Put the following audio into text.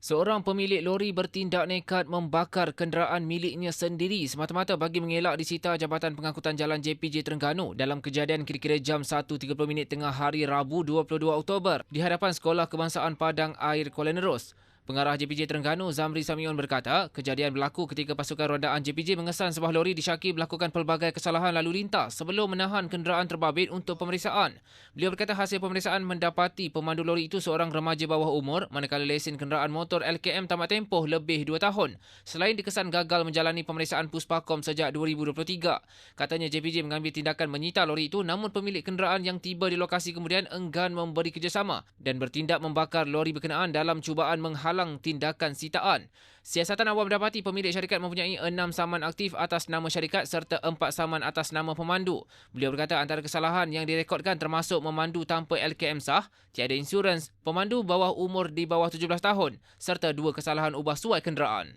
Seorang pemilik lori bertindak nekat membakar kenderaan miliknya sendiri semata-mata bagi mengelak disita Jabatan Pengangkutan Jalan JPJ Terengganu dalam kejadian kira-kira jam 1.30 minit tengah hari Rabu 22 Oktober di hadapan Sekolah Kebangsaan Padang Air Kuala Nerus. Pengarah JPJ Terengganu Zamri Samion berkata, kejadian berlaku ketika pasukan rondaan JPJ mengesan sebuah lori disyaki melakukan pelbagai kesalahan lalu lintas sebelum menahan kenderaan terbabit untuk pemeriksaan. Beliau berkata hasil pemeriksaan mendapati pemandu lori itu seorang remaja bawah umur manakala lesen kenderaan motor LKM tamat tempoh lebih 2 tahun. Selain dikesan gagal menjalani pemeriksaan Puspakom sejak 2023. Katanya JPJ mengambil tindakan menyita lori itu namun pemilik kenderaan yang tiba di lokasi kemudian enggan memberi kerjasama dan bertindak membakar lori berkenaan dalam cubaan menghalang menghalang tindakan sitaan. Siasatan awam mendapati pemilik syarikat mempunyai enam saman aktif atas nama syarikat serta empat saman atas nama pemandu. Beliau berkata antara kesalahan yang direkodkan termasuk memandu tanpa LKM sah, tiada insurans, pemandu bawah umur di bawah 17 tahun serta dua kesalahan ubah suai kenderaan.